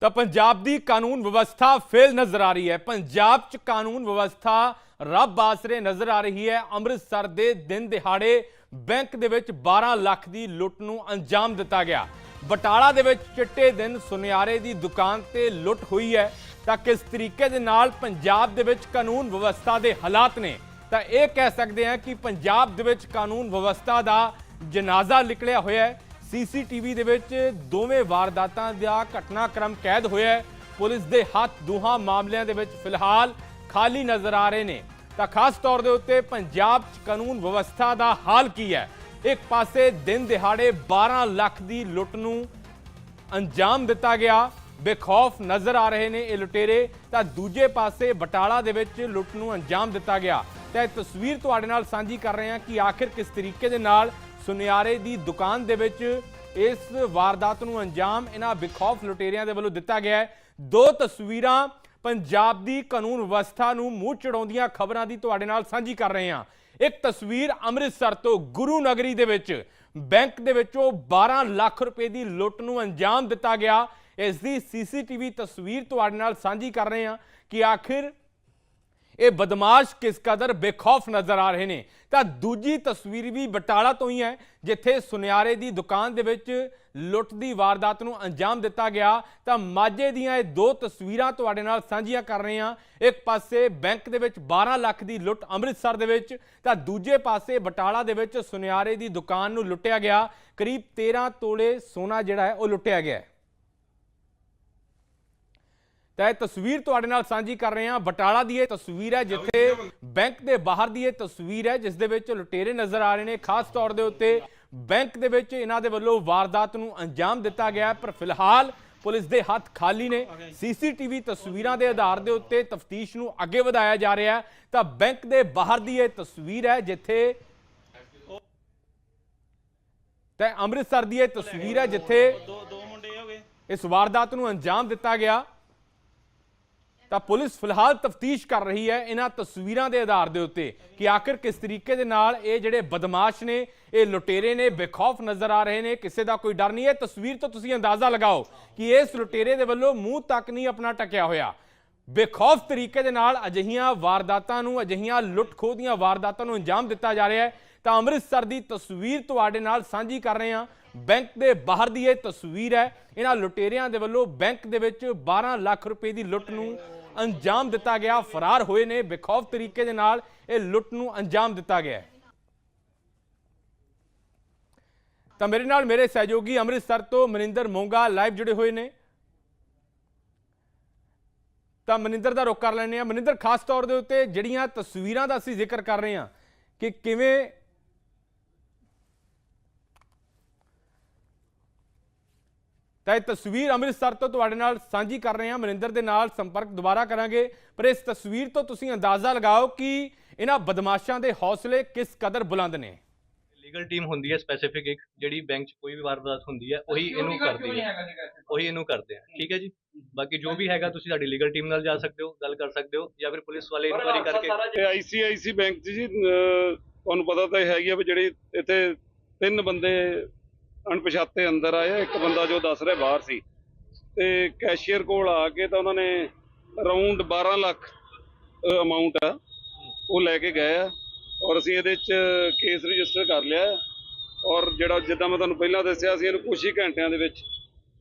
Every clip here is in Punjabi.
ਤਾਂ ਪੰਜਾਬ ਦੀ ਕਾਨੂੰਨ ਵਿਵਸਥਾ ਫੇਲ ਨਜ਼ਰ ਆ ਰਹੀ ਹੈ। ਪੰਜਾਬ 'ਚ ਕਾਨੂੰਨ ਵਿਵਸਥਾ ਰੱਬ ਆਸਰੇ ਨਜ਼ਰ ਆ ਰਹੀ ਹੈ। ਅੰਮ੍ਰਿਤਸਰ ਦੇ ਦਿਨ ਦਿਹਾੜੇ ਬੈਂਕ ਦੇ ਵਿੱਚ 12 ਲੱਖ ਦੀ ਲੁੱਟ ਨੂੰ ਅੰਜਾਮ ਦਿੱਤਾ ਗਿਆ। ਬਟਾਲਾ ਦੇ ਵਿੱਚ ਚਿੱਟੇ ਦਿਨ ਸੁਨਿਆਰੇ ਦੀ ਦੁਕਾਨ ਤੇ ਲੁੱਟ ਹੋਈ ਹੈ। ਤਾਂ ਕਿਸ ਤਰੀਕੇ ਦੇ ਨਾਲ ਪੰਜਾਬ ਦੇ ਵਿੱਚ ਕਾਨੂੰਨ ਵਿਵਸਥਾ ਦੇ ਹਾਲਾਤ ਨੇ? ਤਾਂ ਇਹ ਕਹਿ ਸਕਦੇ ਹਾਂ ਕਿ ਪੰਜਾਬ ਦੇ ਵਿੱਚ ਕਾਨੂੰਨ ਵਿਵਸਥਾ ਦਾ ਜਨਾਜ਼ਾ ਨਿਕਲਿਆ ਹੋਇਆ ਹੈ। ਸੀਸੀਟੀਵੀ ਦੇ ਵਿੱਚ ਦੋਵੇਂ ਵਾਰਦਾਤਾਂ ਦਾ ਘਟਨਾਕ੍ਰਮ ਕੈਦ ਹੋਇਆ ਹੈ। ਪੁਲਿਸ ਦੇ ਹੱਥ ਦੋਹਾਂ ਮਾਮਲਿਆਂ ਦੇ ਵਿੱਚ ਫਿਲਹਾਲ ਖਾਲੀ ਨਜ਼ਰ ਆ ਰਹੇ ਨੇ। ਤਾਂ ਖਾਸ ਤੌਰ ਦੇ ਉੱਤੇ ਪੰਜਾਬ 'ਚ ਕਾਨੂੰਨ ਵਿਵਸਥਾ ਦਾ ਹਾਲ ਕੀ ਹੈ? ਇੱਕ ਪਾਸੇ ਦਿਨ ਦਿਹਾੜੇ 12 ਲੱਖ ਦੀ ਲੁੱਟ ਨੂੰ ਅੰਜਾਮ ਦਿੱਤਾ ਗਿਆ, ਬੇਖੌਫ ਨਜ਼ਰ ਆ ਰਹੇ ਨੇ ਇਹ ਲੁਟੇਰੇ। ਤਾਂ ਦੂਜੇ ਪਾਸੇ ਬਟਾਲਾ ਦੇ ਵਿੱਚ ਲੁੱਟ ਨੂੰ ਅੰਜਾਮ ਦਿੱਤਾ ਗਿਆ। ਤਾਂ ਇਹ ਤਸਵੀਰ ਤੁਹਾਡੇ ਨਾਲ ਸਾਂਝੀ ਕਰ ਰਹੇ ਹਾਂ ਕਿ ਆਖਿਰ ਕਿਸ ਤਰੀਕੇ ਦੇ ਨਾਲ ਸੁਨਿਆਰੇ ਦੀ ਦੁਕਾਨ ਦੇ ਵਿੱਚ ਇਸ ਵਾਰਦਾਤ ਨੂੰ ਅੰਜਾਮ ਇਹਨਾਂ ਬੇਖੌਫ ਲੁਟੇਰਿਆਂ ਦੇ ਵੱਲੋਂ ਦਿੱਤਾ ਗਿਆ ਹੈ। ਦੋ ਤਸਵੀਰਾਂ ਪੰਜਾਬ ਦੀ ਕਾਨੂੰਨ ਵਿਵਸਥਾ ਨੂੰ ਮੂੰਹ ਚੜਾਉਂਦੀਆਂ ਖਬਰਾਂ ਦੀ ਤੁਹਾਡੇ ਨਾਲ ਸਾਂਝੀ ਕਰ ਰਹੇ ਹਾਂ। ਇੱਕ ਤਸਵੀਰ ਅੰਮ੍ਰਿਤਸਰ ਤੋਂ ਗੁਰੂ ਨਗਰੀ ਦੇ ਵਿੱਚ, ਬੈਂਕ ਦੇ ਵਿੱਚੋਂ 12 ਲੱਖ ਰੁਪਏ ਦੀ ਲੁੱਟ ਨੂੰ ਅੰਜਾਮ ਦਿੱਤਾ ਗਿਆ। ਇਸ ਦੀ ਸੀਸੀਟੀਵੀ ਤਸਵੀਰ ਤੁਹਾਡੇ ਨਾਲ ਸਾਂਝੀ ਕਰ ਰਹੇ ਹਾਂ ਕਿ ਆਖਿਰ ਇਹ ਬਦਮਾਸ਼ ਕਿਸ ਕਦਰ ਬੇਖੌਫ ਨਜ਼ਰ ਆ ਰਹੇ ਨੇ? ਤਾਂ ਦੂਜੀ ਤਸਵੀਰ ਵੀ ਬਟਾਲਾ ਤੋਂ ਹੀ ਹੈ, ਜਿੱਥੇ ਸੁਨਿਆਰੇ ਦੀ ਦੁਕਾਨ ਦੇ ਵਿੱਚ ਲੁੱਟ ਦੀ ਵਾਰਦਾਤ ਨੂੰ ਅੰਜਾਮ ਦਿੱਤਾ ਗਿਆ। ਤਾਂ ਮਾਝੇ ਦੀਆਂ ਇਹ ਦੋ ਤਸਵੀਰਾਂ ਤੁਹਾਡੇ ਨਾਲ ਸਾਂਝੀਆਂ ਕਰ ਰਹੇ ਹਾਂ। ਇੱਕ ਪਾਸੇ ਬੈਂਕ ਦੇ ਵਿੱਚ 12 ਲੱਖ ਦੀ ਲੁੱਟ ਅੰਮ੍ਰਿਤਸਰ ਦੇ ਵਿੱਚ, ਤਾਂ ਦੂਜੇ ਪਾਸੇ ਬਟਾਲਾ ਦੇ ਵਿੱਚ ਸੁਨਿਆਰੇ ਦੀ ਦੁਕਾਨ ਨੂੰ ਲੁੱਟਿਆ ਗਿਆ। ਕਰੀਬ 13 ਤੋਲੇ ਸੋਨਾ ਜਿਹੜਾ ਹੈ, ਉਹ ਲੁੱਟਿਆ ਗਿਆ ਹੈ। ਤਾਂ ਇਹ ਤਸਵੀਰ ਤੁਹਾਡੇ ਨਾਲ ਸਾਂਝੀ ਕਰ ਰਹੇ ਹਾਂ। ਬਟਾਲਾ ਦੀ ਇਹ ਤਸਵੀਰ ਹੈ ਜਿੱਥੇ ਬੈਂਕ ਦੇ ਬਾਹਰ ਦੀ ਇਹ ਤਸਵੀਰ ਹੈ ਜਿਸ ਦੇ ਵਿੱਚ ਲੁਟੇਰੇ ਨਜ਼ਰ ਆ ਰਹੇ ਨੇ। ਖਾਸ ਤੌਰ ਦੇ ਉੱਤੇ ਬੈਂਕ ਦੇ ਵਿੱਚ ਇਹਨਾਂ ਦੇ ਵੱਲੋਂ ਵਾਰਦਾਤ ਨੂੰ ਅੰਜਾਮ ਦਿੱਤਾ ਗਿਆ ਪਰ ਫਿਲਹਾਲ ਪੁਲਿਸ ਦੇ ਹੱਥ ਖਾਲੀ ਨੇ। ਸੀਸੀਟੀਵੀ ਤਸਵੀਰਾਂ ਦੇ ਆਧਾਰ ਦੇ ਉੱਤੇ ਤਫਤੀਸ਼ ਨੂੰ ਅੱਗੇ ਵਧਾਇਆ ਜਾ ਰਿਹਾ ਹੈ। ਤਾਂ ਬੈਂਕ ਦੇ ਬਾਹਰ ਦੀ ਇਹ ਤਸਵੀਰ ਹੈ ਜਿੱਥੇ ਤੇ ਅੰਮ੍ਰਿਤਸਰ ਦੀ ਇਹ ਤਸਵੀਰ ਹੈ ਜਿੱਥੇ ਇਸ ਵਾਰਦਾਤ ਨੂੰ ਅੰਜਾਮ ਦਿੱਤਾ ਗਿਆ। ਤਾਂ ਪੁਲਿਸ ਫਿਲਹਾਲ ਤਫਤੀਸ਼ ਕਰ ਰਹੀ ਹੈ ਇਹਨਾਂ ਤਸਵੀਰਾਂ ਦੇ ਆਧਾਰ ਦੇ ਉੱਤੇ ਕਿ ਆਖਿਰ ਕਿਸ ਤਰੀਕੇ ਦੇ ਨਾਲ ਇਹ ਜਿਹੜੇ ਬਦਮਾਸ਼ ਨੇ, ਇਹ ਲੁਟੇਰੇ ਨੇ, ਬੇਖੌਫ ਨਜ਼ਰ ਆ ਰਹੇ ਨੇ, ਕਿਸੇ ਦਾ ਕੋਈ ਡਰ ਨਹੀਂ ਹੈ। ਤਸਵੀਰ ਤੋਂ ਤੁਸੀਂ ਅੰਦਾਜ਼ਾ ਲਗਾਓ ਕਿ ਇਸ ਲੁਟੇਰੇ ਦੇ ਵੱਲੋਂ ਮੂੰਹ ਤੱਕ ਨਹੀਂ ਆਪਣਾ ਟਕਿਆ ਹੋਇਆ। ਬੇਖੌਫ ਤਰੀਕੇ ਦੇ ਨਾਲ ਅਜਿਹੀਆਂ ਵਾਰਦਾਤਾਂ ਨੂੰ, ਅਜਿਹੀਆਂ ਲੁੱਟ ਖੋਹ ਦੀਆਂ ਵਾਰਦਾਤਾਂ ਨੂੰ ਅੰਜਾਮ ਦਿੱਤਾ ਜਾ ਰਿਹਾ ਹੈ। ਤਾਂ ਅੰਮ੍ਰਿਤਸਰ ਦੀ ਤਸਵੀਰ ਤੁਹਾਡੇ ਨਾਲ ਸਾਂਝੀ ਕਰ ਰਹੇ ਹਾਂ। ਬੈਂਕ ਦੇ ਬਾਹਰ ਦੀ ਇਹ ਤਸਵੀਰ ਹੈ। ਇਹਨਾਂ ਲੁਟੇਰਿਆਂ ਦੇ ਵੱਲੋਂ ਬੈਂਕ ਦੇ ਵਿੱਚ 12 ਲੱਖ ਰੁਪਏ ਦੀ ਲੁੱਟ ਨੂੰ ਅੰਜਾਮ ਦਿੱਤਾ ਗਿਆ, ਫਰਾਰ ਹੋਏ ਨੇ ਬੇਖੌਫ ਤਰੀਕੇ ਦੇ ਨਾਲ ਇਹ ਲੁੱਟ ਨੂੰ ਅੰਜਾਮ ਦਿੱਤਾ ਗਿਆ ਤਾਂ ਮੇਰੇ ਨਾਲ ਮੇਰੇ ਸਹਿਯੋਗੀ ਅੰਮ੍ਰਿਤਸਰ ਤੋਂ ਮਨਿੰਦਰ ਮੋਂਗਾ ਲਾਈਵ ਜੁੜੇ ਹੋਏ ਨੇ। ਤਾਂ ਮਨਿੰਦਰ ਦਾ ਰੁਖ ਕਰ ਲੈਂਦੇ ਆ ਮਨਿੰਦਰ, ਖਾਸ ਤੌਰ ਦੇ ਉੱਤੇ ਜਿਹੜੀਆਂ ਤਸਵੀਰਾਂ ਦਾ ਅਸੀਂ ਜ਼ਿਕਰ ਕਰ ਰਹੇ ਹਾਂ ਕਿ ਕਿਵੇਂ ਤਾਂ ਇਹ ਤਸਵੀਰ ਅੰਮ੍ਰਿਤਸਰ ਤੋਂ ਤੁਹਾਡੇ ਨਾਲ ਸਾਂਝੀ ਕਰ ਰਹੇ ਹਾਂ। ਮਨਿੰਦਰ ਦੇ ਨਾਲ ਸੰਪਰਕ ਦੁਬਾਰਾ ਕਰਾਂਗੇ। ਪਰ ਇਸ ਤਸਵੀਰ ਤੋਂ ਤੁਸੀਂ ਅੰਦਾਜ਼ਾ ਲਗਾਓ ਕਿ ਇਹਨਾਂ ਬਦਮਾਸ਼ਾਂ ਦੇ ਹੌਸਲੇ ਕਿਸ ਕਦਰ ਬੁਲੰਦ ਨੇ? ਲੀਗਲ ਟੀਮ ਹੁੰਦੀ ਹੈ ਸਪੈਸੀਫਿਕ ਇੱਕ ਜਿਹੜੀ ਬੈਂਕ 'ਚ ਕੋਈ ਵੀ ਵਾਰਦਾਤ ਹੁੰਦੀ ਹੈ ਉਹੀ ਇਹਨੂੰ ਕਰਦੀ ਹੈ ਉਹੀ ਇਹਨੂੰ ਕਰਦੇ ਆ। ਠੀਕ ਹੈ ਜੀ? ਬਾਕੀ ਜੋ ਵੀ ਹੈਗਾ ਤੁਸੀਂ ਸਾਡੀ ਲੀਗਲ ਟੀਮ ਨਾਲ ਜਾ ਸਕਦੇ ਹੋ ਗੱਲ ਕਰ ਸਕਦੇ ਹੋ ਜਾਂ ਫਿਰ ਪੁਲਿਸ ਵਾਲੇ ਇਨਕੁਆਇਰੀ ਕਰਕੇ। ਤੇ ਆਈਸੀਆਈਸੀ ਬੈਂਕ 'ਚ ਜੀ ਤੁਹਾਨੂੰ ਪਤਾ ਤਾਂ ਹੈਗੀ ਆ ਵੀ ਜਿਹੜੇ ਇੱਥੇ ਤਿੰਨ ਬੰਦੇ ਅਣਪਛਾਤੇ ਅੰਦਰ ਆਏ ਇੱਕ ਬੰਦਾ ਜੋ ਦੱਸ ਰਿਹਾ ਬਾਹਰ ਸੀ। ਤੇ ਕੈਸ਼ੀਅਰ ਕੋਲ ਆ ਕੇ ਤਾਂ ਉਹਨਾਂ ਨੇ ਅਰਾਊਂਡ 12 ਲੱਖ ਅਮਾਉਂਟ ਆ, ਉਹ ਲੈ ਕੇ ਗਏ ਆ। ਔਰ ਅਸੀਂ ਇਹਦੇ 'ਚ ਕੇਸ ਰਜਿਸਟਰ ਕਰ ਲਿਆ ਔਰ ਜਿਹੜਾ, ਜਿੱਦਾਂ ਮੈਂ ਤੁਹਾਨੂੰ ਪਹਿਲਾਂ ਦੱਸਿਆ ਸੀ ਇਹਨੂੰ ਕੁਝ ਹੀ ਘੰਟਿਆਂ ਦੇ ਵਿੱਚ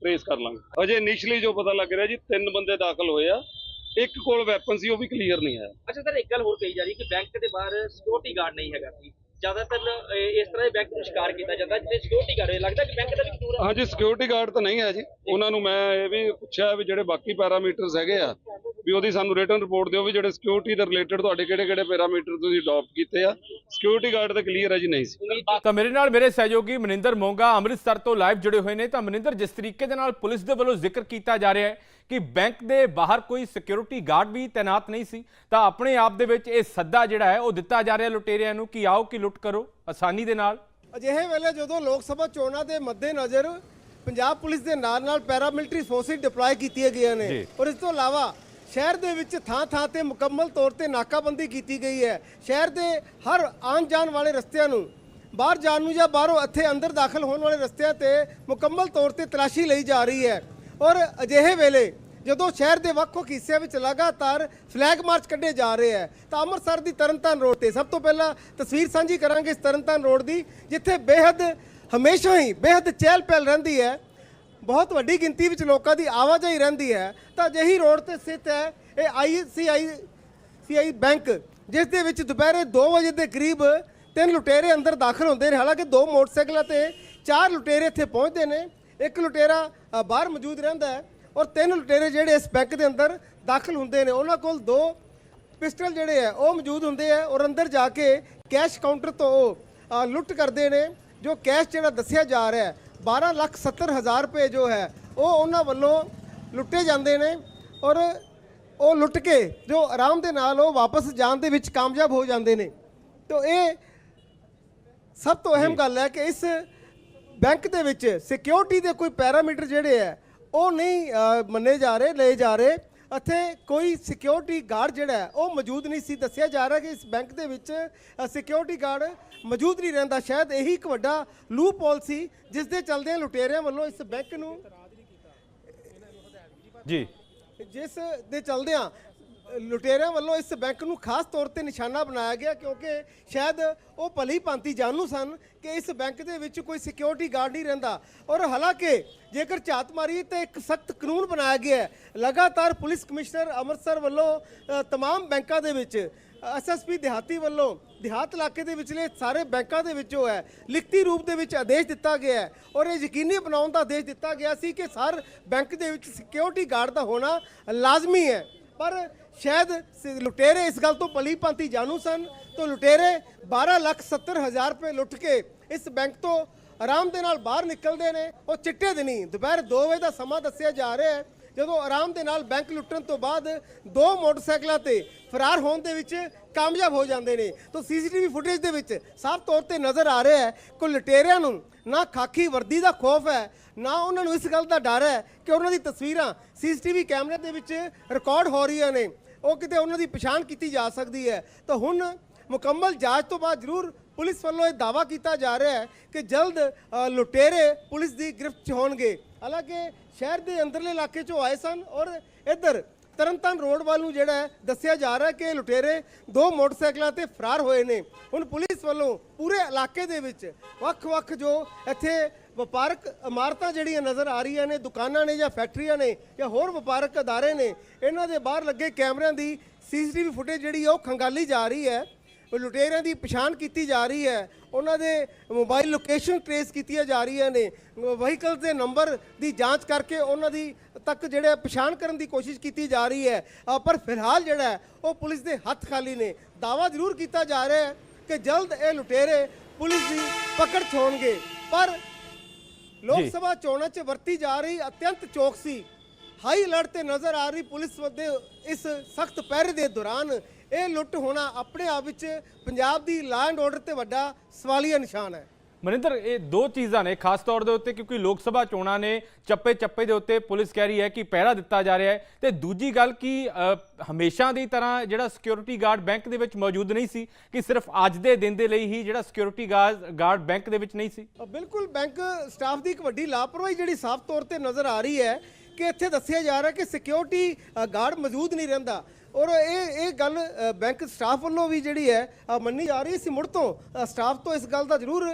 ਟ੍ਰੇਸ ਕਰ ਲਾਂਗੇ। ਅਜੇ ਇਨੀਸ਼ੀਅਲੀ ਜੋ ਪਤਾ ਲੱਗ ਰਿਹਾ ਜੀ, ਤਿੰਨ ਬੰਦੇ ਦਾਖਲ ਹੋਏ ਆ। ਇੱਕ ਕੋਲ ਵੈਪਨ ਸੀ, ਉਹ ਵੀ ਕਲੀਅਰ ਨਹੀਂ ਆਇਆ। ਅੱਛਾ ਸਰ ਇੱਕ ਗੱਲ ਹੋਰ ਕਹੀ ਜਾ ਰਹੀ ਕਿ ਬੈਂਕ ਦੇ ਬਾਹਰ ਸਿਕਿਉਰਿਟੀ ਗਾਰਡ ਨਹੀਂ ਹੈਗਾ ਸੀ। ਜ਼ਿਆਦਾਤਰ ਅਹ, ਇਸ ਤਰ੍ਹਾਂ ਦੇ ਬੈਂਕ ਨੂੰ ਸ਼ਿਕਾਰ ਕੀਤਾ ਜਾਂਦਾ ਜਿੱਥੇ ਸਿਕਿਉਰਿਟੀ ਗਾਰਡ ਲੱਗਦਾ ਕਿ ਬੈਂਕ ਦਾ ਵੀ ਕਸੂਰ ਹੈ। ਹਾਂਜੀ ਸਿਕਿਉਰਿਟੀ ਗਾਰਡ ਤਾਂ ਨਹੀਂ ਹੈ ਜੀ। ਉਹਨਾਂ ਨੂੰ ਮੈਂ ਇਹ ਵੀ ਪੁੱਛਿਆ ਵੀ ਜਿਹੜੇ ਬਾਕੀ ਪੈਰਾਮੀਟਰਸ ਹੈਗੇ ਆ ਵੀ ਉਹਦੀ ਸਾਨੂੰ ਰਿਟਰਨ ਰਿਪੋਰਟ ਦਿਓ ਵੀ ਜਿਹੜੇ ਸਿਕਿਉਰਿਟੀ ਦੇ ਰਿਲੇਟਡ ਤੁਹਾਡੇ ਕਿਹੜੇ ਕਿਹੜੇ ਪੈਰਾਮੀਟਰ ਤੁਸੀਂ ਅਡਾਪਟ ਕੀਤੇ ਆ। ਸਿਕਿਉਰਿਟੀ ਗਾਰਡ ਤਾਂ ਕਲੀਅਰ ਹੈ ਜੀ ਨਹੀਂ ਸੀ। ਤਾਂ ਮੇਰੇ ਨਾਲ ਮੇਰੇ ਸਹਿਯੋਗੀ ਮਨਿੰਦਰ ਮੋਂਗਾ ਅੰਮ੍ਰਿਤਸਰ ਤੋਂ ਲਾਈਵ ਜੁੜੇ ਹੋਏ ਨੇ। ਤਾਂ ਮਨਿੰਦਰ ਜਿਸ ਤਰੀਕੇ ਦੇ ਨਾਲ ਪੁਲਿਸ ਦੇ ਵੱਲੋਂ ਜ਼ਿਕਰ ਕੀਤਾ ਜਾ ਰਿਹਾ ਹੈ ਕਿ ਬੈਂਕ ਦੇ ਬਾਹਰ ਕੋਈ ਸਿਕਿਉਰਿਟੀ ਗਾਰਡ ਵੀ ਤਾਇਨਾਤ ਨਹੀਂ ਸੀ ਤਾਂ ਆਪਣੇ ਆਪ ਦੇ ਵਿੱਚ ਇਹ ਸੱਦਾ ਜਿਹੜਾ ਹੈ ਉਹ ਦਿੱਤਾ ਜਾ ਰਿਹਾ ਲੁਟੇਰਿਆਂ ਨੂੰ ਕਿ ਆਓ ਕਿ ਲੁੱਟ ਕਰੋ ਆਸਾਨੀ ਦੇ ਨਾਲ। ਅਜਿਹੇ ਵੇਲੇ ਜਦੋਂ ਲੋਕ ਸਭਾ ਚੋਣਾਂ ਦੇ ਮੱਦੇਨਜ਼ਰ ਪੰਜਾਬ ਪੁਲਿਸ ਦੇ ਨਾਲ ਨਾਲ ਪੈਰਾਮਿਲਟਰੀ ਫੋਰਸਿਸ ਡਿਪਲੋਏ ਕੀਤੀਆਂ ਗਈਆਂ ਨੇ। ਔਰ ਇਸ ਤੋਂ ਇਲਾਵਾ ਸ਼ਹਿਰ ਦੇ ਵਿੱਚ ਥਾਂ-ਥਾਂ ਤੇ ਮੁਕੰਮਲ ਤੌਰ ਤੇ ਨਾਕਾਬੰਦੀ ਕੀਤੀ ਗਈ ਹੈ। ਸ਼ਹਿਰ ਦੇ ਹਰ ਆਉਣ ਜਾਣ ਵਾਲੇ ਰਸਤਿਆਂ ਨੂੰ, ਬਾਹਰ ਜਾਣ ਨੂੰ ਜਾਂ ਬਾਹਰੋਂ ਇੱਥੇ ਅੰਦਰ ਦਾਖਲ ਹੋਣ ਵਾਲੇ ਰਸਤਿਆਂ ਤੇ ਮੁਕੰਮਲ ਤੌਰ ਤੇ ਤਲਾਸ਼ੀ ਲਈ ਜਾ ਰਹੀ ਹੈ। ਔਰ ਅਜਿਹੇ ਵੇਲੇ ਜਦੋਂ ਸ਼ਹਿਰ ਦੇ ਵੱਖ-ਵੱਖ ਹਿੱਸਿਆਂ ਵਿੱਚ ਲਗਾਤਾਰ ਫਲੈਗ ਮਾਰਚ ਕੱਢੇ ਜਾ ਰਹੇ ਹੈ, ਤਾਂ ਅੰਮ੍ਰਿਤਸਰ ਦੀ ਤਰਨਤਾਰਨ ਰੋਡ ਤੇ ਸਭ ਤੋਂ ਪਹਿਲਾਂ ਤਸਵੀਰ ਸਾਂਝੀ ਕਰਾਂਗੇ ਇਸ ਤਰਨਤਾਰਨ ਰੋਡ ਦੀ, ਜਿੱਥੇ ਬੇਹੱਦ, ਹਮੇਸ਼ਾ ਹੀ ਬੇਹੱਦ ਚਹਿਲ ਪਹਿਲ ਰਹਿੰਦੀ ਹੈ। ਬਹੁਤ ਵੱਡੀ ਗਿਣਤੀ ਵਿੱਚ ਲੋਕਾਂ ਦੀ ਆਵਾਜਾਈ ਰਹਿੰਦੀ ਹੈ। ਤਾਂ ਅਜਿਹੀ ਰੋਡ ਤੇ ਸਥਿਤ ਹੈ ਇਹ ਆਈਸੀਆਈ ਸੀਆਈ ਬੈਂਕ, ਜਿਸ ਦੇ ਵਿੱਚ ਦੁਪਹਿਰੇ 2 ਵਜੇ ਦੇ ਕਰੀਬ ਤਿੰਨ ਲੁਟੇਰੇ ਅੰਦਰ ਦਾਖਲ ਹੁੰਦੇ ਨੇ। ਹਾਲਾਂਕਿ ਦੋ ਮੋਟਰਸਾਈਕਲਾਂ ਤੇ ਚਾਰ ਲੁਟੇਰੇ ਇੱਥੇ ਪਹੁੰਚਦੇ ਨੇ। ਇੱਕ ਲੁਟੇਰਾ ਬਾਹਰ ਮੌਜੂਦ ਰਹਿੰਦਾ ਹੈ ਔਰ ਤਿੰਨ ਲੁਟੇਰੇ ਜਿਹੜੇ ਇਸ ਬੈਂਕ ਦੇ ਅੰਦਰ ਦਾਖਲ ਹੁੰਦੇ ਨੇ। ਉਹਨਾਂ ਕੋਲ ਦੋ ਪਿਸਟਲ ਜਿਹੜੇ ਆ ਉਹ ਮੌਜੂਦ ਹੁੰਦੇ ਆ ਔਰ ਅੰਦਰ ਜਾ ਕੇ ਕੈਸ਼ ਕਾਊਂਟਰ ਤੋਂ ਉਹ ਲੁੱਟ ਕਰਦੇ ਨੇ, ਜੋ ਕੈਸ਼ ਜਿਹੜਾ ਦੱਸਿਆ ਜਾ ਰਿਹਾ ਹੈ। 12 ਲੱਖ 70 ਹਜ਼ਾਰ ਰੁਪਏ ਜੋ ਹੈ ਉਹ ਉਹਨਾਂ ਵੱਲੋਂ ਲੁੱਟੇ ਜਾਂਦੇ ਨੇ ਔਰ ਉਹ ਲੁੱਟ ਕੇ ਜੋ ਆਰਾਮ ਦੇ ਨਾਲ ਉਹ ਵਾਪਸ ਜਾਣ ਦੇ ਵਿੱਚ ਕਾਮਯਾਬ ਹੋ ਜਾਂਦੇ ਨੇ। ਤਾਂ ਇਹ ਸਭ ਤੋਂ ਅਹਿਮ ਗੱਲ ਹੈ ਕਿ ਇਸ ਬੈਂਕ ਦੇ ਵਿੱਚ ਸਿਕਿਉਰਿਟੀ ਦੇ ਕੋਈ ਪੈਰਾਮੀਟਰ ਜਿਹੜੇ ਹੈ ਉਹ ਨਹੀਂ ਮੰਨੇ ਜਾ ਰਹੇ ਲਏ ਜਾ ਰਹੇ। ਇੱਥੇ ਕੋਈ ਸਿਕਿਉਰਿਟੀ ਗਾਰਡ ਜਿਹੜਾ ਉਹ ਮੌਜੂਦ ਨਹੀਂ ਸੀ। ਦੱਸਿਆ ਜਾ ਰਿਹਾ ਕਿ ਇਸ ਬੈਂਕ ਦੇ ਵਿੱਚ ਸਿਕਿਉਰਿਟੀ ਗਾਰਡ ਮੌਜੂਦ ਨਹੀਂ ਰਹਿੰਦਾ। ਸ਼ਾਇਦ ਇਹੀ ਇੱਕ ਵੱਡਾ ਲੂਪ ਹੋਲ ਸੀ ਜਿਸ ਦੇ ਚਲਦਿਆਂ ਲੁਟੇਰਿਆਂ ਵੱਲੋਂ ਇਸ ਬੈਂਕ ਨੂੰ ਜੀ। ਜਿਸ ਦੇ ਚਲਦਿਆਂ ਲੁਟੇਰਿਆਂ ਵੱਲੋਂ ਇਸ ਬੈਂਕ ਨੂੰ ਖਾਸ ਤੌਰ ਤੇ ਨਿਸ਼ਾਨਾ ਬਣਾਇਆ ਗਿਆ ਕਿਉਂਕਿ ਸ਼ਾਇਦ ਉਹ ਭਲੀ ਭਾਂਤੀ ਜਾਣੂ ਸਨ ਕਿ ਇਸ ਬੈਂਕ ਦੇ ਵਿੱਚ ਕੋਈ ਸਿਕਿਉਰਿਟੀ ਗਾਰਡ ਨਹੀਂ ਰਹਿੰਦਾ ਔਰ ਹਾਲਾਂਕਿ ਜੇਕਰ ਝਾਤ ਮਾਰੀ ਤੇ ਇੱਕ ਸਖਤ ਕਾਨੂੰਨ ਬਣਾਇਆ ਗਿਆ ਹੈ ਲਗਾਤਾਰ ਪੁਲਿਸ ਕਮਿਸ਼ਨਰ ਅੰਮ੍ਰਿਤਸਰ ਵੱਲੋਂ ਅ, तमाम ਬੈਂਕਾਂ ਦੇ ਵਿੱਚ ਐਸਐਸਪੀ ਦਿਹਾਤੀ ਵੱਲੋਂ ਦਿਹਾਤ ਇਲਾਕੇ ਦੇ ਵਿਚਲੇ ਸਾਰੇ ਬੈਂਕਾਂ ਦੇ ਵਿੱਚ ਜੋ ਹੈ ਲਿਖਤੀ ਰੂਪ ਦੇ ਵਿੱਚ ਆਦੇਸ਼ ਦਿੱਤਾ ਗਿਆ ਹੈ ਔਰ ਇਹ ਯਕੀਨੀ ਬਣਾਉਣ ਦਾ ਆਦੇਸ਼ ਦਿੱਤਾ ਗਿਆ ਸੀ ਕਿ ਹਰ ਬੈਂਕ ਦੇ ਵਿੱਚ ਸਿਕਿਉਰਿਟੀ ਗਾਰਡ ਦਾ ਹੋਣਾ ਲਾਜ਼ਮੀ ਹੈ ਪਰ ਸ਼ਾਇਦ ਸ- ਲੁਟੇਰੇ ਇਸ ਗੱਲ ਤੋਂ ਪਲੀ ਭਾਂਤੀ ਜਾਣੂ ਸਨ ਤਾਂ ਲੁਟੇਰੇ 12 ਲੱਖ 70 ਹਜ਼ਾਰ ਰੁਪਏ ਲੁੱਟ ਕੇ ਇਸ ਬੈਂਕ ਤੋਂ ਆਰਾਮ ਦੇ ਨਾਲ ਬਾਹਰ ਨਿਕਲਦੇ ਨੇ। ਉਹ ਚਿੱਟੇ ਦਿਨੀ, ਦੁਪਹਿਰ 2 ਵਜੇ ਦਾ ਸਮਾਂ ਦੱਸਿਆ ਜਾ ਰਿਹਾ ਹੈ ਜਦੋਂ ਆਰਾਮ ਦੇ ਨਾਲ ਬੈਂਕ ਲੁੱਟਣ ਤੋਂ ਬਾਅਦ ਦੋ ਮੋਟਰਸਾਈਕਲਾਂ ਤੇ ਫਰਾਰ ਹੋਣ ਦੇ ਵਿੱਚ ਕਾਮਯਾਬ ਹੋ ਜਾਂਦੇ ਨੇ, ਤਾਂ ਸੀਸੀਟੀਵੀ ਫੁਟੇਜ ਦੇ ਵਿੱਚ ਸਾਫ਼ ਤੌਰ ਤੇ ਨਜ਼ਰ ਆ ਰਿਹਾ ਹੈ ਕਿ ਲੁਟੇਰਿਆਂ ਨੂੰ ਨਾ ਖਾਕੀ ਵਰਦੀ ਦਾ ਖੌਫ ਹੈ, ਨਾ ਉਹਨਾਂ ਨੂੰ ਇਸ ਗੱਲ ਦਾ ਡਰ ਹੈ ਕਿ ਉਹਨਾਂ ਦੀ ਤਸਵੀਰਾਂ ਸੀਸੀਟੀਵੀ ਕੈਮਰੇ ਦੇ ਵਿੱਚ ਰਿਕਾਰਡ ਹੋ ਰਹੀਆਂ ਨੇ, ਉਹ ਕਿਤੇ ਉਹਨਾਂ ਦੀ ਪਛਾਣ ਕੀਤੀ ਜਾ ਸਕਦੀ ਹੈ। ਤਾਂ ਹੁਣ ਮੁਕੰਮਲ ਜਾਂਚ ਤੋਂ ਬਾਅਦ ਜ਼ਰੂਰ ਪੁਲਿਸ ਵੱਲੋਂ ਇਹ ਦਾਵਾ ਕੀਤਾ ਜਾ ਰਿਹਾ ਹੈ ਕਿ ਜਲਦ ਲੁਟੇਰੇ ਪੁਲਿਸ ਦੀ ਗ੍ਰਿਫਤ 'ਚ ਹੋਣਗੇ। ਹਾਲਾਂਕਿ ਸ਼ਹਿਰ ਦੇ ਅੰਦਰਲੇ ਇਲਾਕੇ 'ਚੋਂ ਆਏ ਸਨ ਔਰ ਇੱਧਰ ਤਰਨਤਾਰਨ ਰੋਡ ਵੱਲ ਨੂੰ ਜਿਹੜਾ ਦੱਸਿਆ ਜਾ ਰਿਹਾ ਕਿ ਲੁਟੇਰੇ ਦੋ ਮੋਟਰਸਾਈਕਲਾਂ ਤੇ ਫਰਾਰ ਹੋਏ ਨੇ। ਹੁਣ ਪੁਲਿਸ ਵੱਲੋਂ ਪੂਰੇ ਇਲਾਕੇ ਦੇ ਵਿੱਚ ਵੱਖ-ਵੱਖ ਜੋ ਇੱਥੇ ਵਪਾਰਕ ਇਮਾਰਤਾਂ ਜਿਹੜੀਆਂ ਨਜ਼ਰ ਆ ਰਹੀਆਂ ਨੇ, ਦੁਕਾਨਾਂ ਨੇ ਜਾਂ ਫੈਕਟਰੀਆਂ ਨੇ ਜਾਂ ਹੋਰ ਵਪਾਰਕ ਅਦਾਰੇ ਨੇ, ਇਹਨਾਂ ਦੇ ਬਾਹਰ ਲੱਗੇ ਕੈਮਰਿਆਂ ਦੀ ਸੀਸੀਟੀਵੀ ਫੁਟੇਜ ਜਿਹੜੀ ਉਹ ਖੰਗਾਲੀ ਜਾ ਰਹੀ ਹੈ। ਲੁਟੇਰਿਆਂ ਦੀ ਪਛਾਣ ਕੀਤੀ ਜਾ ਰਹੀ ਹੈ। ਉਹਨਾਂ ਦੇ ਮੋਬਾਈਲ ਲੋਕੇਸ਼ਨ ਟ੍ਰੇਸ ਕੀਤੀਆਂ ਜਾ ਰਹੀਆਂ ਨੇ। ਵਹੀਕਲ ਦੇ ਨੰਬਰ ਦੀ ਜਾਂਚ ਕਰਕੇ ਉਹਨਾਂ ਦੀ ਤੱਕ ਜਿਹੜੇ ਪਛਾਣ ਕਰਨ ਦੀ ਕੋਸ਼ਿਸ਼ ਕੀਤੀ ਜਾ ਰਹੀ ਹੈ। ਪਰ ਫਿਲਹਾਲ ਜਿਹੜਾ ਉਹ ਪੁਲਿਸ ਦੇ ਹੱਥ ਖਾਲੀ ਨੇ। ਦਾਵਾ ਜ਼ਰੂਰ ਕੀਤਾ ਜਾ ਰਿਹਾ ਹੈ ਕਿ ਜਲਦ ਇਹ ਲੁਟੇਰੇ ਪੁਲਿਸ ਦੀ ਪਕੜ 'ਚ ਹੋਣਗੇ ਪਰ ਲੋਕ। ਸਭਾ ਚੋਣਾਂ 'ਚ ਵਰਤੀ ਜਾ ਰਹੀ ਅਤਿਅੰਤ ਚੌਕਸੀ ਹਾਈ ਅਲਰਟ ਤੇ ਨਜ਼ਰ ਆ ਰਹੀ ਪੁਲਿਸ ਦੇ ਇਸ ਸਖਤ ਪਹਿਰੇ ਦੇ ਦੌਰਾਨ ਇਹ ਲੁੱਟ ਹੋਣਾ ਆਪਣੇ ਆਪ ਵਿੱਚ ਪੰਜਾਬ ਦੀ ਲਾਅ ਐਂਡ ਆਰਡਰ ਤੇ ਵੱਡਾ ਸਵਾਲੀਆ ਨਿਸ਼ਾਨ ਹੈ। ਮਨਿੰਦਰ ਇਹ ਦੋ ਚੀਜ਼ਾਂ ਨੇ ਖਾਸ ਤੌਰ ਦੇ ਉੱਤੇ ਕਿਉਂਕਿ ਲੋਕ ਸਭਾ ਚੋਣਾਂ ਨੇ ਚੱਪੇ ਚੱਪੇ ਦੇ ਉੱਤੇ ਪੁਲਿਸ ਕਹਿ ਰਹੀ ਹੈ ਕਿ ਪਹਿਰਾ ਦਿੱਤਾ ਜਾ ਰਿਹਾ ਹੈ। ਤੇ ਦੂਜੀ ਗੱਲ ਕਿ ਹਮੇਸ਼ਾ ਦੀ ਤਰ੍ਹਾਂ ਜਿਹੜਾ ਸਿਕਿਉਰਿਟੀ ਗਾਰਡ ਬੈਂਕ ਦੇ ਵਿੱਚ ਮੌਜੂਦ ਨਹੀਂ ਸੀ ਕਿ ਸਿਰਫ ਅੱਜ ਦੇ ਦਿਨ ਦੇ ਲਈ ਹੀ ਜਿਹੜਾ ਸਿਕਿਉਰਿਟੀ ਗਾਰਡ ਬੈਂਕ ਦੇ ਵਿੱਚ ਨਹੀਂ ਸੀ। ਬਿਲਕੁਲ ਬੈਂਕ ਸਟਾਫ ਦੀ ਇੱਕ ਵੱਡੀ ਲਾਪਰਵਾਹੀ ਜਿਹੜੀ ਸਾਫ਼ ਤੌਰ ਤੇ ਨਜ਼ਰ ਆ ਰਹੀ ਹੈ ਕਿ ਇੱਥੇ ਦੱਸਿਆ ਜਾ ਰਿਹਾ ਕਿ ਸਿਕਿਉਰਿਟੀ ਗਾਰਡ ਮੌਜੂਦ ਨਹੀਂ ਰਹਿੰਦਾ। ਔਰ ਇਹ ਇਹ ਗੱਲ ਬੈਂਕ ਸਟਾਫ ਵੱਲੋਂ ਵੀ ਜਿਹੜੀ ਹੈ ਮੰਨੀ ਜਾ ਰਹੀ ਸੀ ਮੁੜ ਤੋਂ ਸਟਾਫ ਤੋਂ ਇਸ ਗੱਲ ਦਾ ਜ਼ਰੂਰ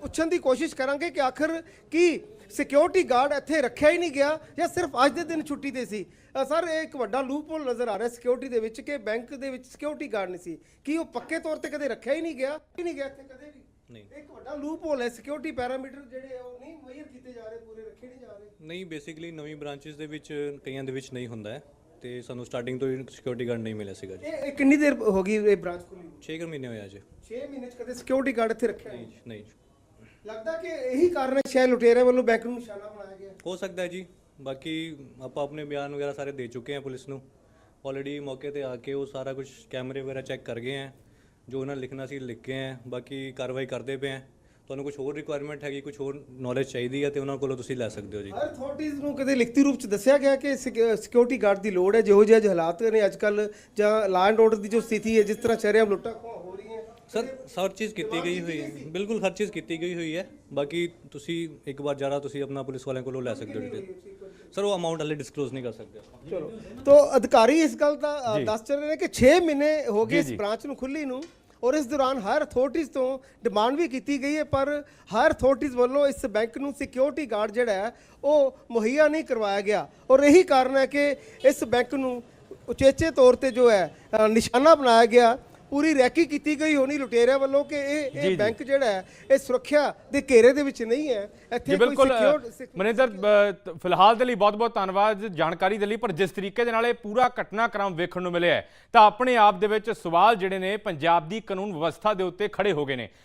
ਪੁੱਛਣ ਦੀ ਕੋਸ਼ਿਸ਼ ਕਰਾਂਗੇ ਕਿ ਆਖਰ ਕੀ ਸਿਕਿਉਰਿਟੀ ਗਾਰਡ ਇੱਥੇ ਰੱਖਿਆ ਹੀ ਨਹੀਂ ਗਿਆ ਜਾਂ ਸਿਰਫ ਅੱਜ ਦੇ ਦਿਨ ਛੁੱਟੀ ਤੇ ਸੀ। ਸਰ, ਇਹ ਇੱਕ ਵੱਡਾ ਲੂਪਹੋਲ ਨਜ਼ਰ ਆ ਰਿਹਾ ਸਿਕਿਉਰਿਟੀ ਦੇ ਵਿੱਚ ਕਿ ਬੈਂਕ ਦੇ ਵਿੱਚ ਸਿਕਿਉਰਿਟੀ ਗਾਰਡ ਨਹੀਂ ਸੀ। ਕੀ ਉਹ ਪੱਕੇ ਤੌਰ ਤੇ ਕਦੇ ਰੱਖਿਆ ਹੀ ਨਹੀਂ ਗਿਆ? ਹੀ ਨਹੀਂ ਗਿਆ ਇੱਥੇ ਕਦੇ ਵੀ। ਨਹੀਂ। ਇੱਕ ਵੱਡਾ ਲੂਪ ਹੋਲ ਹੈ ਸਿਕਿਉਰਿਟੀ ਪੈਰਾਮੀਟਰ ਜਿਹੜੇ ਆ ਉਹ ਨਹੀਂ ਮੁਹੱਈਆ ਕੀਤੇ ਜਾ ਰਹੇ ਪੂਰੇ ਰੱਖੇ ਨਹੀਂ ਜਾ ਰਹੇ। ਨਹੀਂ ਬੇਸਿਕਲੀ ਨਵੀਂ ਬ੍ਰਾਂਚਸ ਦੇ ਵਿੱਚ ਕਈਆਂ ਦੇ ਵਿੱਚ ਨਹੀਂ ਹੁੰਦਾ ਹੈ ਤੇ ਸਾਨੂੰ ਸਟਾਰਟਿੰਗ ਤੋਂ ਹੀ ਸਿਕਿਉਰਿਟੀ ਗਾਰਡ ਨਹੀਂ ਮਿਲਿਆ ਸੀਗਾ ਜੀ। ਇਹ ਇਹ ਕਿੰਨੀ ਦੇਰ ਹੋ ਗਈ ਇਹ ਬ੍ਰਾਂਚ ਖੁੱਲੀ 6 ਮਹੀਨੇ ਹੋਏ ਅੱਜ 6 ਮਹੀਨੇ ਚ ਕਦੇ ਸਿਕਿਉਰਿਟੀ ਗਾਰਡ ਇੱਥੇ ਰੱਖਿਆ ਨਹੀਂ ਨਹੀਂ ਜੀ, ਨਹੀਂ ਲੱਗਦਾ ਕਿ ਇਹੀ ਕਾਰਨ ਹੈ ਸ਼ਾਇਦ ਲੁਟੇਰੇ ਵੱਲੋਂ ਬੈਂਕ ਨੂੰ ਨਿਸ਼ਾਨਾ ਬਣਾਇਆ ਗਿਆ। ਹੋ ਸਕਦਾ ਹੈ ਜੀ। ਬਾਕੀ ਆਪਾਂ ਆਪਣੇ ਬਿਆਨ ਵਗੈਰਾ ਸਾਰੇ ਦੇ ਚੁੱਕੇ ਹਾਂ ਪੁਲਿਸ ਨੂੰ। ਆਲਰੇਡੀ ਮੌਕੇ ਤੇ ਆ ਕੇ ਉਹ ਸਾਰਾ ਕੁਝ ਕੈਮਰੇ ਵਗੈਰਾ ਚੈੱਕ ਕਰ ਗਏ ਹੈ। ਜੋ ਉਹਨਾਂ ਨੇ ਲਿਖਣਾ ਸੀ, ਲਿਖ ਗਏ ਹੈ ਬਾਕੀ ਕਾਰਵਾਈ ਕਰਦੇ ਪਏ ਹੈ ਤੁਹਾਨੂੰ ਕੁਝ ਹੋਰ ਰਿਕੁਆਇਰਮੈਂਟ ਹੈਗੀ ਕੁਝ ਹੋਰ ਨੌਲੇਜ ਚਾਹੀਦੀ ਹੈ ਤੇ ਉਹਨਾਂ ਕੋਲੋਂ ਤੁਸੀਂ ਲੈ ਸਕਦੇ ਹੋ ਜੀ। ਹਰ ਅਥਾਰਟੀਜ਼ ਨੂੰ ਕਦੇ ਲਿਖਤੀ ਰੂਪ ਚ ਦੱਸਿਆ ਗਿਆ ਕਿ ਸਿਕਿਉਰਿਟੀ ਗਾਰਡ ਦੀ ਲੋੜ ਹੈ, ਜਿਹੋ ਜਿਹੇ ਹਾਲਾਤ ਨੇ ਅੱਜ ਕੱਲ ਜਾਂ ਲਾਅ ਐਂਡ ਆਰਡਰ ਦੀ ਜੋ ਸਥਿਤੀ ਹੈ, ਜਿਸ ਤਰ੍ਹਾਂ ਸ਼ਰੇਆਮ ਲੁੱਟਾ ਸਰ ਹਰ ਚੀਜ਼ ਕੀਤੀ ਗਈ ਹੋਈ ਹੈ। ਬਿਲਕੁਲ ਹਰ ਚੀਜ਼ ਕੀਤੀ ਗਈ ਹੋਈ ਹੈ। ਬਾਕੀ ਤੁਸੀਂ ਇੱਕ ਵਾਰ ਜਰਾ ਤੁਸੀਂ ਆਪਣਾ ਪੁਲਿਸ ਵਾਲਿਆਂ ਕੋਲੋਂ ਲੈ ਸਕਦੇ ਹੋ ਡਿਟੇਲ ਸਰ ਉਹ ਅਮਾਉਂਟ ਹਲੇ ਡਿਸਕਲੋਜ਼ ਨਹੀਂ ਕਰ ਸਕਦੇ ਚਲੋ। ਤੋਂ ਅਧਿਕਾਰੀ ਇਸ ਗੱਲ ਦਾ ਦੱਸ ਚੱਲ ਰਹੇ ਨੇ ਕਿ 6 ਮਹੀਨੇ ਹੋ ਗਏ ਇਸ। ਬ੍ਰਾਂਚ ਨੂੰ ਖੁੱਲੀ ਨੂੰ ਔਰ ਇਸ ਦੌਰਾਨ ਹਾਇਰ ਅਥਾਰਟੀਜ਼ ਤੋਂ ਡਿਮਾਂਡ ਵੀ ਕੀਤੀ ਗਈ ਹੈ ਪਰ ਹਾਇਰ ਅਥਾਰਟੀਜ਼ ਵੱਲੋਂ ਇਸ ਬੈਂਕ ਨੂੰ ਸਿਕਿਉਰਿਟੀ ਗਾਰਡ ਜਿਹੜਾ ਹੈ ਉਹ ਮੁਹੱਈਆ ਨਹੀਂ ਕਰਵਾਇਆ ਗਿਆ। ਔਰ ਇਹੀ ਕਾਰਨ ਹੈ ਕਿ ਇਸ ਬੈਂਕ ਨੂੰ ਉਚੇਚੇ ਤੌਰ ਤੇ ਜੋ ਹੈ ਨਿਸ਼ਾਨਾ ਬਣਾਇਆ ਗਿਆ ਪੂਰੀ ਰੈਕੀ ਕੀਤੀ ਗਈ ਹੋਣੀ ਲੁਟੇਰਿਆਂ ਵੱਲੋਂ ਕਿ ਇਹ ਇਹ ਬੈਂਕ ਜਿਹੜਾ ਹੈ ਇਹ ਸੁਰੱਖਿਆ ਦੇ ਘੇਰੇ ਦੇ ਵਿੱਚ ਨਹੀਂ ਹੈ। ਇੱਥੇ ਕੋਈ ਸਿਕਿਉਰ ਤ- ਫਿਲਹਾਲ ਦੇ ਲਈ ਬਹੁਤ-ਬਹੁਤ ਧੰਨਵਾਦ ਜਾਣਕਾਰੀ ਦੇ ਲਈ ਪਰ ਜਿਸ ਤਰੀਕੇ ਦੇ ਨਾਲ ਇਹ ਪੂਰਾ ਘਟਨਾਕ੍ਰਮ ਵੇਖਣ ਨੂੰ ਮਿਲਿਆ ਹੈ, ਤਾਂ ਆਪਣੇ ਆਪ ਦੇ ਵਿੱਚ ਸਵਾਲ ਜਿਹੜੇ ਨੇ ਪੰਜਾਬ ਦੀ ਕਾਨੂੰਨ ਵਿਵਸਥਾ ਦੇ ਉੱਤੇ ਖੜੇ ਹੋ ਗਏ ਨੇ।